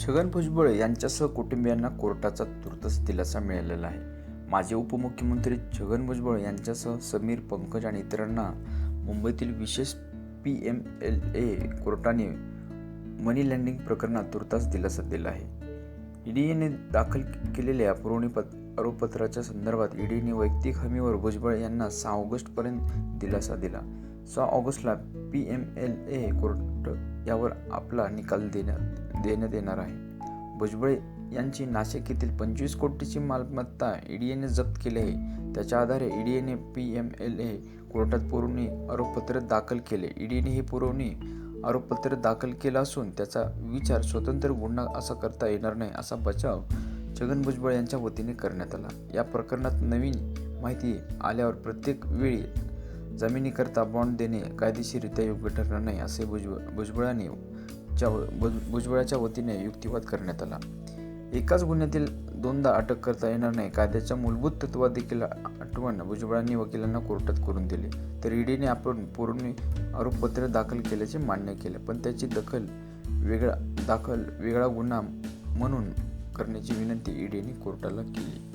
छगन भुजबळ यांच्यासह कुटुंबियांना कोर्टाचा तुर्तच दिलासा मिळालेला आहे. माजी उपमुख्यमंत्री छगन भुजबळ यांच्यासह समीर पंकज आणि इतरांना मुंबईतील विशेष पी एम एल ए कोर्टाने मनी लँडिंग प्रकरणात तुर्तास दिलासा दिला आहे. ईडीने दाखल केलेल्या पुरवणी पत आरोपपत्राच्या संदर्भात ईडीने वैयक्तिक हमीवर भुजबळ यांना सहा ऑगस्टपर्यंत दिलासा दिला. सहा ऑगस्टला P M L A court यावर आपला निकाल देण्यात देण्यात येणार आहे. भुजबळ यांची नाशिक येथील पंचवीस कोटीची मालमत्ता ईडीएने जप्त केली आहे. त्याच्या आधारे ईडीएने पी एम एल ए कोर्टात पुरवणी आरोपपत्र दाखल केले. ईडीने हे पुरवणी आरोपपत्र दाखल केलं असून त्याचा विचार स्वतंत्र गुन्हा असा करता येणार नाही असा बचाव छगन भुजबळ यांच्या वतीने करण्यात आला. या प्रकरणात नवीन माहिती आल्यावर प्रत्येक वेळी जमिनीकरता बॉन्ड देणे कायदेशीररित्या योग्य ठरणार नाही असे भुजबळ भुजबळांनी च्या भुजबळाच्या वतीने युक्तिवाद करण्यात आला. एकाच गुन्ह्यातील दोनदा अटक करता येणार नाही. कायद्याच्या मूलभूत तत्वात देखील आठवण भुजबळांनी वकिलांना कोर्टात करून दिले. तर ईडीने आपण पूर्ण आरोपपत्र दाखल केल्याचे मान्य केले. पण त्याची दखल वेगळा दाखल वेगळा गुन्हा म्हणून करण्याची विनंती ईडीने कोर्टाला केली.